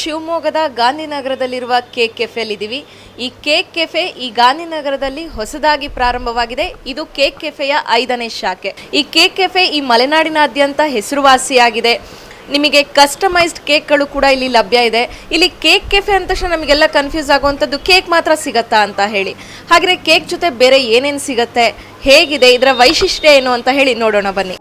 ಶಿವಮೊಗ್ಗದ ಗಾಂಧಿನಗರದಲ್ಲಿರುವ ಕೇಕ್ ಕೆಫೆಲ್ ಇದ್ದೀವಿ ಈ ಕೇಕ್ ಕೆಫೆ ಈ ಗಾಂಧಿನಗರದಲ್ಲಿ ಹೊಸದಾಗಿ ಪ್ರಾರಂಭವಾಗಿದೆ. ಇದು ಕೇಕ್ ಕೆಫೆಯ ಐದನೇ ಶಾಖೆ. ಈ ಕೇಕ್ ಕೆಫೆ ಈ ಮಲೆನಾಡಿನಾದ್ಯಂತ ಹೆಸರುವಾಸಿಯಾಗಿದೆ. ನಿಮಗೆ ಕಸ್ಟಮೈಸ್ಡ್ ಕೇಕ್ಗಳು ಕೂಡ ಇಲ್ಲಿ ಲಭ್ಯ ಇದೆ. ಇಲ್ಲಿ ಕೇಕ್ ಕೆಫೆ ಅಂದ ತಕ್ಷಣ ನಮಗೆಲ್ಲ ಕನ್ಫ್ಯೂಸ್ ಆಗುವಂಥದ್ದು ಕೇಕ್ ಮಾತ್ರ ಸಿಗತ್ತಾ ಅಂತ ಹೇಳಿ. ಹಾಗೆ ಕೇಕ್ ಜೊತೆ ಬೇರೆ ಏನೇನು ಸಿಗತ್ತೆ? ಹೇಗಿದೆ? ಇದರ ವೈಶಿಷ್ಟ್ಯ ಏನು ಅಂತ ಹೇಳಿ ನೋಡೋಣ ಬನ್ನಿ.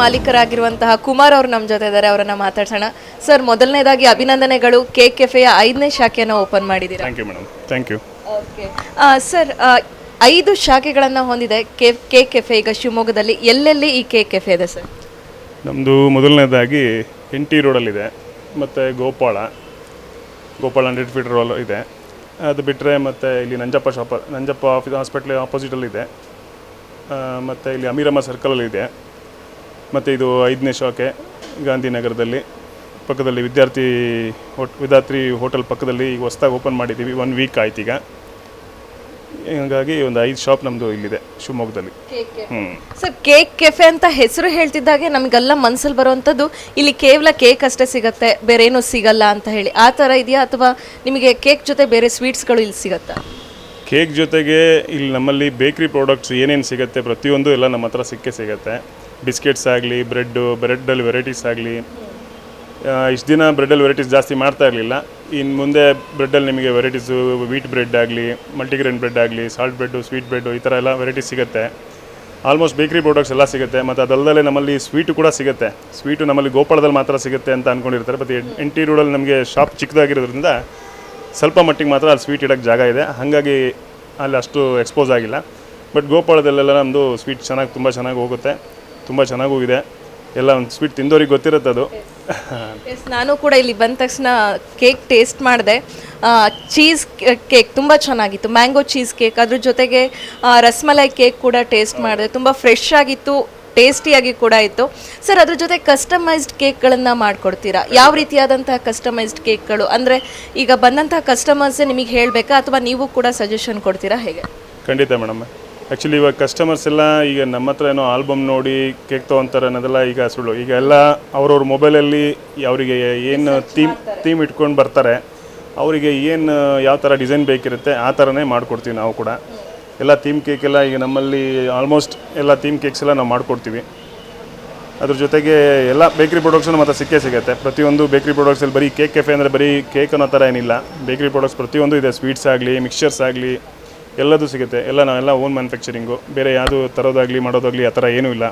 ಮಾಲೀಕರಾಗಿರುವಂತಹ ಕುಮಾರ್ ಅವರು ನಮ್ಮ ಜೊತೆ ಇದ್ದಾರೆ ಅವರನ್ನ ಮಾತಾಡ್ಸೋಣ. ಸರ್ ಮೊದಲನೇದಾಗಿ ಅಭಿನಂದನೆಗಳು ಕೇಕ್ ಕೆಫೆಯ ಐದನೇ ಶಾಖೆಯನ್ನು ಓಪನ್ ಮಾಡಿದ್ದೀರಾ? Thank you madam thank you okay. Sir ಐದು ಶಾಖೆಗಳನ್ನು ಹೊಂದಿದೆ ಕೇಕ್ ಕೇಕ್ ಕೆಫೆ ಈಗ ಶಿವಮೊಗ್ಗದಲ್ಲಿ. ಎಲ್ಲೆಲ್ಲಿ ಈ ಕೇಕ್ ಕೆಫೆ ಇದೆ ಸರ್? ನಮ್ಮದು ಮೊದಲನೇದಾಗಿ ಎನ್ ಟಿ ರೋಡಲ್ಲಿದೆ ಮತ್ತು Gopala Gopala hundred feet road ಇದೆ. ಅದು ಬಿಟ್ಟರೆ ಮತ್ತು ಇಲ್ಲಿ ನಂಜಪ್ಪ ಶಾಪ ನಂಜಪ್ಪ ಆಫೀಸ್ ಹಾಸ್ಪಿಟ್ಲ್ ಆಪೋಸಿಟಲ್ಲಿದೆ. ಮತ್ತು ಇಲ್ಲಿ ಅಮೀರಮ್ಮ ಸರ್ಕಲಲ್ಲಿದೆ. ಮತ್ತು ಇದು ಐದನೇ ಶಾಖೆ ಗಾಂಧಿನಗರದಲ್ಲಿ. ಪಕ್ಕದಲ್ಲಿ ವಿದ್ಯಾರ್ಥಿ ಹೋಟ್ ವಿದ್ಯಾರ್ಥಿ ಹೋಟೆಲ್ ಪಕ್ಕದಲ್ಲಿ ಈಗ ಹೊಸ್ದಾಗಿ ಓಪನ್ ಮಾಡಿದ್ದೀವಿ. ಒನ್ ವೀಕ್ ಆಯ್ತು ಈಗ. ಹೀಗಾಗಿ ಒಂದು ಐದು ಶಾಪ್ ನಮ್ಮದು ಇಲ್ಲಿದೆ ಶಿವಮೊಗ್ಗದಲ್ಲಿ. ಹ್ಞೂ ಸರ್ ಕೇಕ್ ಕೆಫೆ ಅಂತ ಹೆಸರು ಹೇಳ್ತಿದ್ದಾಗೆ ನಮಗೆಲ್ಲ ಮನಸ್ಸಲ್ಲಿ ಬರುವಂಥದ್ದು ಇಲ್ಲಿ ಕೇವಲ ಕೇಕ್ ಅಷ್ಟೇ ಸಿಗುತ್ತೆ ಬೇರೆ ಏನೂ ಸಿಗಲ್ಲ ಅಂತ ಹೇಳಿ. ಆ ಥರ ಇದೆಯಾ ಅಥವಾ ನಿಮಗೆ ಕೇಕ್ ಜೊತೆ ಬೇರೆ ಸ್ವೀಟ್ಸ್ಗಳು ಇಲ್ಲಿ ಸಿಗುತ್ತಾ? ಕೇಕ್ ಜೊತೆಗೆ ಇಲ್ಲಿ ನಮ್ಮಲ್ಲಿ ಬೇಕ್ರಿ ಪ್ರಾಡಕ್ಟ್ಸ್ ಏನೇನು ಸಿಗುತ್ತೆ ಪ್ರತಿಯೊಂದು ಎಲ್ಲ ನಮ್ಮ ಹತ್ರ ಸಿಕ್ಕೇ ಸಿಗುತ್ತೆ. ಬಿಸ್ಕೆಟ್ಸ್ ಆಗಲಿ, ಬ್ರೆಡ್ಡು, ಬ್ರೆಡ್ಡಲ್ಲಿ ವೆರೈಟೀಸ್ ಆಗಲಿ. ಇಷ್ಟು ದಿನ ಬ್ರೆಡ್ಡಲ್ಲಿ ವೆರೈಟೀಸ್ ಜಾಸ್ತಿ ಮಾಡ್ತಾ ಇರಲಿಲ್ಲ. ಇನ್ನು ಮುಂದೆ ಬ್ರೆಡ್ಡಲ್ಲಿ ನಿಮಗೆ ವೆರೈಟೀಸು ವೀಟ್ ಬ್ರೆಡ್ ಆಗಲಿ, ಮಲ್ಟಿಗ್ರೇನ್ ಬ್ರೆಡ್ ಆಗಲಿ, ಸಾಲ್ಟ್ ಬ್ರೆಡ್ಡು, ಸ್ವೀಟ್ ಬ್ರೆಡ್ಡು ಈ ಥರ ಎಲ್ಲ ವೆರೈಟೀಸ್ ಸಿಗುತ್ತೆ. ಆಲ್ಮೋಸ್ಟ್ ಬೇಕ್ರಿ ಪ್ರಾಡಕ್ಟ್ಸ್ ಎಲ್ಲ ಸಿಗುತ್ತೆ, ಮತ್ತು ಅದಲ್ಲದೆ ನಮ್ಮಲ್ಲಿ ಸ್ವೀಟು ಕೂಡ ಸಿಗುತ್ತೆ. ಸ್ವೀಟು ನಮ್ಮಲ್ಲಿ ಗೋಪಾಳದಲ್ಲಿ ಮಾತ್ರ ಸಿಗುತ್ತೆ ಅಂತ ಅಂದ್ಕೊಂಡಿರ್ತಾರೆ ಬಟ್ ಎನ್ ಟಿ ರೋಡಲ್ಲಿ ನಮಗೆ ಶಾಪ್ ಚಿಕ್ಕದಾಗಿರೋದ್ರಿಂದ ಸ್ವಲ್ಪ ಮಟ್ಟಿಗೆ ಮಾತ್ರ ಅಲ್ಲಿ ಸ್ವೀಟ್ ಇಡೋಕ್ಕೆ ಜಾಗ ಇದೆ. ಹಾಗಾಗಿ ಅಲ್ಲಿ ಅಷ್ಟು ಎಕ್ಸ್ಪೋಸ್ ಆಗಿಲ್ಲ. ಬಟ್ ಗೋಪಾಳದಲ್ಲೆಲ್ಲ ನಮ್ಮದು ಸ್ವೀಟ್ ಚೆನ್ನಾಗಿ, ತುಂಬ ಚೆನ್ನಾಗಿ ಹೋಗುತ್ತೆ. ತುಂಬ ಚೆನ್ನಾಗಿ ಹೋಗಿದೆ. ಎಲ್ಲ ಒಂದು ಸ್ವೀಟ್ ತಿಂದೋರಿಗೆ ಗೊತ್ತಿರುತ್ತೆ ಅದು. ಎಸ್ ನಾನು ಕೂಡ ಇಲ್ಲಿ ಬಂದ ತಕ್ಷಣ ಕೇಕ್ ಟೇಸ್ಟ್ ಮಾಡಿದೆ. ಚೀಸ್ ಕೇಕ್ ತುಂಬ ಚೆನ್ನಾಗಿತ್ತು. ಮ್ಯಾಂಗೋ ಚೀಸ್ ಕೇಕ್ ಅದ್ರ ಜೊತೆಗೆ ರಸ್ಮಲೈ ಕೇಕ್ ಕೂಡ ಟೇಸ್ಟ್ ಮಾಡಿದೆ. ತುಂಬ ಫ್ರೆಶ್ ಆಗಿತ್ತು ಟೇಸ್ಟಿಯಾಗಿ ಕೂಡ ಇತ್ತು. ಸರ್ ಅದ್ರ ಜೊತೆ ಕಸ್ಟಮೈಸ್ಡ್ ಕೇಕ್ಗಳನ್ನು ಮಾಡಿಕೊಡ್ತೀರಾ? ಯಾವ ರೀತಿಯಾದಂತಹ ಕಸ್ಟಮೈಸ್ಡ್ ಕೇಕ್ಗಳು ಅಂದರೆ ಈಗ ಬಂದಂತಹ ಕಸ್ಟಮರ್ಸೇ ನಿಮಗೆ ಹೇಳಬೇಕಾ? ಅಥವಾ ನೀವು ಕೂಡ ಸಜೆಷನ್ ಕೊಡ್ತೀರಾ? ಹೇಗೆ? ಖಂಡಿತ ಮೇಡಮ್. ಆ್ಯಕ್ಚುಲಿ ಇವಾಗ ಕಸ್ಟಮರ್ಸ್ ಎಲ್ಲ ಈಗ ನಮ್ಮ ಹತ್ರ ಏನೋ ಆಲ್ಬಮ್ ನೋಡಿ ಕೇಕ್ ತೊಗೊತಾರೆ ಅನ್ನೋದೆಲ್ಲ ಈಗ ಸುಳ್ಳು. ಈಗ ಎಲ್ಲ ಅವ್ರವ್ರ ಮೊಬೈಲಲ್ಲಿ ಅವರಿಗೆ ಏನು ಥೀಮ್ ಥೀಮ್ ಇಟ್ಕೊಂಡು ಬರ್ತಾರೆ. ಅವರಿಗೆ ಏನು ಯಾವ ಥರ ಡಿಸೈನ್ ಬೇಕಿರುತ್ತೆ ಆ ಥರನೇ ಮಾಡಿಕೊಡ್ತೀವಿ ನಾವು ಕೂಡ. ಎಲ್ಲ ಥೀಮ್ ಕೇಕ್ ಎಲ್ಲ ಈಗ ನಮ್ಮಲ್ಲಿ ಆಲ್ಮೋಸ್ಟ್ ಎಲ್ಲ ಥೀಮ್ ಕೇಕ್ಸ್ ಎಲ್ಲ ನಾವು ಮಾಡಿಕೊಡ್ತೀವಿ. ಅದ್ರ ಜೊತೆಗೆ ಎಲ್ಲ ಬೇಕ್ರಿ ಪ್ರಾಡಕ್ಟ್ಸನ್ನು ಮತ್ತು ಸಿಕ್ಕೇ ಸಿಗುತ್ತೆ. ಪ್ರತಿಯೊಂದು ಬೇಕ್ರಿ ಪ್ರಾಡಕ್ಟ್ಸಲ್ಲಿ ಬರೀ ಕೇಕ್ ಕೆಫೆ ಅಂದರೆ ಬರೀ ಕೇಕ್ ಅನ್ನೋ ಥರ ಏನಿಲ್ಲ. ಬೇಕ್ರಿ ಪ್ರಾಡಕ್ಟ್ಸ್ ಪ್ರತಿಯೊಂದು ಇದೆ. ಸ್ವೀಟ್ಸ್ ಆಗಲಿ ಮಿಕ್ಸ್ಚರ್ಸ್ ಆಗಲಿ ಎಲ್ಲದೂ ಸಿಗುತ್ತೆ. ಎಲ್ಲ ನಾವೆಲ್ಲ ಓನ್ ಮ್ಯಾನುಫ್ಯಾಕ್ಚರಿಂಗು ಬೇರೆ ಯಾವುದು ತರೋದಾಗಲಿ ಮಾಡೋದಾಗಲಿ ಆ ಥರ ಏನೂ ಇಲ್ಲ.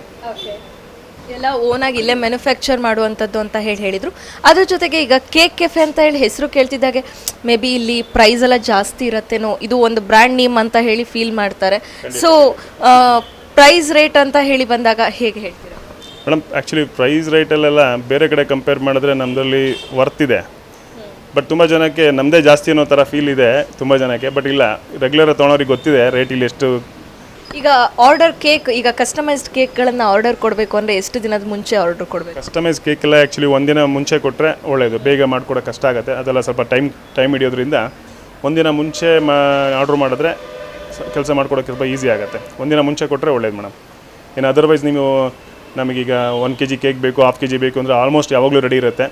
ಎಲ್ಲ ಓನಾಗಿ ಇಲ್ಲೇ ಮ್ಯಾನುಫ್ಯಾಕ್ಚರ್ ಮಾಡುವಂಥದ್ದು ಅಂತ ಹೇಳಿ ಹೇಳಿದರು. ಅದ್ರ ಜೊತೆಗೆ ಈಗ ಕೇಕ್ ಕೆಫೆ ಅಂತ ಹೇಳಿ ಹೆಸರು ಕೇಳ್ತಿದ್ದಾಗೆ ಮೇ ಬಿ ಇಲ್ಲಿ ಪ್ರೈಸ್ ಎಲ್ಲ ಜಾಸ್ತಿ ಇರುತ್ತೇನೋ ಇದು ಒಂದು ಬ್ರ್ಯಾಂಡ್ ನೇಮ್ ಅಂತ ಹೇಳಿ ಫೀಲ್ ಮಾಡ್ತಾರೆ. ಸೊ ಪ್ರೈಸ್ ರೇಟ್ ಅಂತ ಹೇಳಿ ಬಂದಾಗ ಹೇಗೆ ಹೇಳ್ತೀರಾ? ಮೇಡಮ್ ಆ್ಯಕ್ಚುಲಿ ಪ್ರೈಸ್ ರೇಟಲ್ಲೆಲ್ಲ ಬೇರೆ ಕಡೆ ಕಂಪೇರ್ ಮಾಡಿದ್ರೆ ನಮ್ಮದಲ್ಲಿ ವರ್ತ್ ಇದೆ. ಬಟ್ ತುಂಬ ಜನಕ್ಕೆ ನಮ್ಮದೇ ಜಾಸ್ತಿ ಅನ್ನೋ ಥರ ಫೀಲ್ ಇದೆ ತುಂಬ ಜನಕ್ಕೆ. ಬಟ್ ಇಲ್ಲ ರೆಗ್ಯುಲರ್ ತೊಗೊಳೋರಿಗೆ ಗೊತ್ತಿದೆ ರೇಟ್ ಇಲ್ಲಿ ಎಷ್ಟು. ಈಗ ಆರ್ಡರ್ ಕೇಕ್ ಈಗ ಕಸ್ಟಮೈಸ್ಡ್ ಕೇಕ್ಗಳನ್ನು ಆರ್ಡರ್ ಕೊಡಬೇಕು ಅಂದರೆ ಎಷ್ಟು ದಿನದ ಮುಂಚೆ ಆರ್ಡರ್ ಕೊಡಬೇಕು? ಕಸ್ಟಮೈಸ್ ಕೇಕ್ ಎಲ್ಲ ಆ್ಯಕ್ಚುಲಿ ಒಂದಿನ ಮುಂಚೆ ಕೊಟ್ಟರೆ ಒಳ್ಳೆಯದು ಬೇಗ ಮಾಡಿಕೊಡೋಕೆ ಕಷ್ಟ ಆಗುತ್ತೆ. ಅದೆಲ್ಲ ಸ್ವಲ್ಪ ಟೈಮ್ ಟೈಮ್ ಹಿಡಿಯೋದ್ರಿಂದ ಒಂದಿನ ಮುಂಚೆ ಮಾ ಆರ್ಡ್ರ್ ಮಾಡಿದ್ರೆ ಕೆಲಸ ಮಾಡ್ಕೊಡೋಕೆ ಸ್ವಲ್ಪ ಈಸಿ ಆಗುತ್ತೆ. ಒಂದಿನ ಮುಂಚೆ ಕೊಟ್ಟರೆ ಒಳ್ಳೇದು ಮೇಡಮ್ ಇನ್ನು ಅದರ್ವೈಸ್ ನೀವು ನಮಗೀಗ ಒನ್ ಕೆ ಜಿ ಕೇಕ್ ಬೇಕು ಹಾಫ್ ಕೆ ಜಿ ಬೇಕು ಅಂದರೆ ಆಲ್ಮೋಸ್ಟ್ ಯಾವಾಗಲೂ ರೆಡಿ ಇರುತ್ತೆ.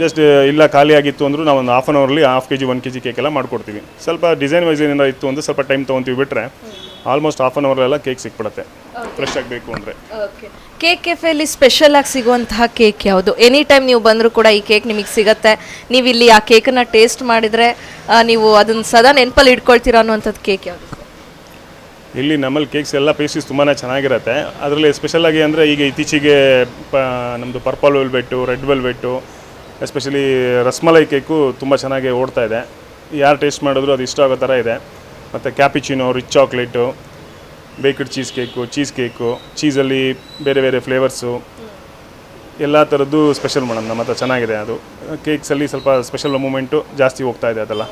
ಜಸ್ಟ್ ಇಲ್ಲ ಖಾಲಿ ಆಗಿತ್ತು ಅಂದರೂ ನಾವು ಒಂದು half an hourly half K G one K G cake ಎಲ್ಲ ಮಾಡಿಕೊಡ್ತೀವಿ. ಸ್ವಲ್ಪ ಡಿಸೈನ್ ವೈಸ್ ಏನಾರ ಇತ್ತು ಅಂದರೆ ಸ್ವಲ್ಪ ಟೈಮ್ ತೊಗೊತೀವಿ ಬಿಟ್ಟರೆ ಆಲ್ಮೋಸ್ಟ್ ಹಾಫ್ ಆನ್ ಅವರೆಲ್ಲ ಕೇಕ್ ಸಿಕ್ಬಿಡುತ್ತೆ. ಫ್ರೆಶ್ ಆಗಬೇಕು ಅಂದರೆ. ಓಕೆ ಕೇಕ್ ಕೆಫೆಯಲ್ಲಿ ಸ್ಪೆಷಲ್ ಆಗಿ ಸಿಗುವಂತಹ ಕೇಕ್ ಯಾವುದು? ಎನಿ ಟೈಮ್ ನೀವು ಬಂದರೂ ಕೂಡ ಈ ಕೇಕ್ ನಿಮಗೆ ಸಿಗತ್ತೆ. ನೀವು ಇಲ್ಲಿ ಆ ಕೇಕನ್ನು ಟೇಸ್ಟ್ ಮಾಡಿದರೆ ಆ, ನೀವು ಅದನ್ನು ಸದಾ ನೆನಪಲ್ಲಿ ಇಟ್ಕೊಳ್ತೀರ ಅನ್ನುವಂಥದ್ದು ಕೇಕ್ ಯಾವುದು? ಇಲ್ಲಿ ನಮ್ಮಲ್ಲಿ ಕೇಕ್ಸ್ ಎಲ್ಲ ಪೇಸ್ಟ್ರೀಸ್ ತುಂಬಾ ಚೆನ್ನಾಗಿರುತ್ತೆ. ಅದರಲ್ಲಿ ಸ್ಪೆಷಲಾಗಿ ಅಂದರೆ ಈಗ ಇತ್ತೀಚೆಗೆ ಪ ನಮ್ಮದು purple velvet red velvet especially rasmalai cake ತುಂಬ ಚೆನ್ನಾಗಿ ಓಡ್ತಾ ಇದೆ. ಯಾರು ಟೇಸ್ಟ್ ಮಾಡಿದ್ರು ಅದು ಇಷ್ಟ ಆಗೋ ಥರ ಇದೆ. ಮತ್ತು cappuccino, rich chocolate, baked cheese cake cheese cake, ಚೀಸಲ್ಲಿ ಬೇರೆ ಬೇರೆ ಫ್ಲೇವರ್ಸು. ಎಲ್ಲ ಥರದ್ದು ಸ್ಪೆಷಲ್ ಮೇಡಮ್, ನಮ್ಮ ಹತ್ರ ಚೆನ್ನಾಗಿದೆ ಅದು. ಕೇಕ್ಸಲ್ಲಿ ಸ್ವಲ್ಪ ಸ್ಪೆಷಲ್ ಮೂಮೆಂಟು ಜಾಸ್ತಿ ಹೋಗ್ತಾ ಇದೆ ಅದೆಲ್ಲ.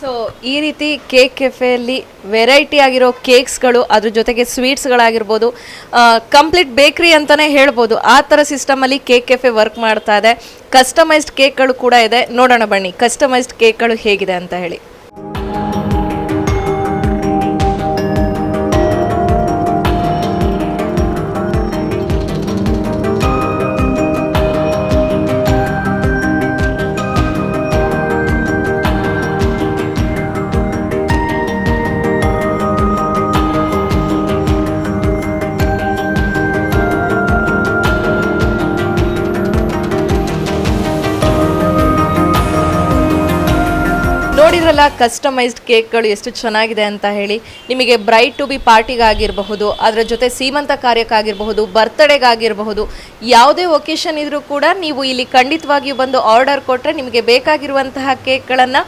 ಸೊ ಈ ರೀತಿ ಕೇಕ್ ಕೆಫೆಯಲ್ಲಿ ವೆರೈಟಿ ಆಗಿರೋ ಕೇಕ್ಸ್ಗಳು, ಅದ್ರ ಜೊತೆಗೆ ಸ್ವೀಟ್ಸ್ಗಳಾಗಿರ್ಬೋದು ಕಂಪ್ಲೀಟ್ ಬೇಕ್ರಿ ಅಂತಲೇ ಹೇಳ್ಬೋದು. ಆ ಥರ ಸಿಸ್ಟಮಲ್ಲಿ ಕೇಕ್ ಕೆಫೆ ವರ್ಕ್ ಮಾಡ್ತಾ ಇದೆ. ಕಸ್ಟಮೈಸ್ಡ್ ಕೇಕ್ಗಳು ಕೂಡ ಇದೆ. ನೋಡೋಣ ಬನ್ನಿ ಕಸ್ಟಮೈಸ್ಡ್ ಕೇಕ್ಗಳು ಹೇಗಿದೆ ಅಂತ ಹೇಳಿ. ನೋಡಿದ್ರಲ್ಲ ಕಸ್ಟಮೈಸ್ಡ್ ಕೇಕ್ಗಳು ಎಷ್ಟು ಚೆನ್ನಾಗಿದೆ ಅಂತ ಹೇಳಿ ನಿಮಗೆ ಬ್ರೈಟ್ ಟು ಬಿ ಪಾರ್ಟಿಗಾಗಿರಬಹುದು ಅದರ ಜೊತೆ ಸೀಮಂತ ಕಾರ್ಯಕ್ಕಾಗಿರಬಹುದು ಬರ್ತ್ಡೇಗಾಗಿರಬಹುದು ಯಾವುದೇ ಒಕೇಶನ್ ಇದ್ರೂ ಕೂಡ ನೀವು ಇಲ್ಲಿ ಖಂಡಿತವಾಗಿಯೂ ಬಂದು ಆರ್ಡರ್ ಕೊಟ್ಟರೆ ನಿಮಗೆ ಬೇಕಾಗಿರುವಂತಹ ಕೇಕ್ಗಳನ್ನು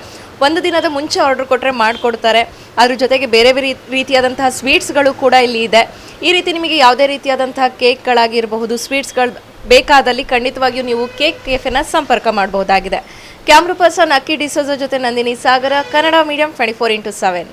ಒಂದು ದಿನದ ಮುಂಚೆ ಆರ್ಡರ್ ಕೊಟ್ಟರೆ ಮಾಡಿಕೊಡ್ತಾರೆ. ಅದ್ರ ಜೊತೆಗೆ ಬೇರೆ ಬೇರೆ ರೀತಿಯಾದಂತಹ ಸ್ವೀಟ್ಸ್ಗಳು ಕೂಡ ಇಲ್ಲಿ ಇದೆ. ಈ ರೀತಿ ನಿಮಗೆ ಯಾವುದೇ ರೀತಿಯಾದಂತಹ ಕೇಕ್ಗಳಾಗಿರಬಹುದು, ಸ್ವೀಟ್ಸ್ಗಳು ಬೇಕಾದಲ್ಲಿ ಖಂಡಿತವಾಗಿಯೂ ನೀವು ಕೇಕ್ ಕೆಫೆನ ಸಂಪರ್ಕ ಮಾಡಬಹುದಾಗಿದೆ. ಕ್ಯಾಮ್ರಾ ಪರ್ಸನ್ ಅಕ್ಕಿ ಡಿಸೋಜ ಜೊತೆ Nandini Sagar, Kannada medium twenty four into seven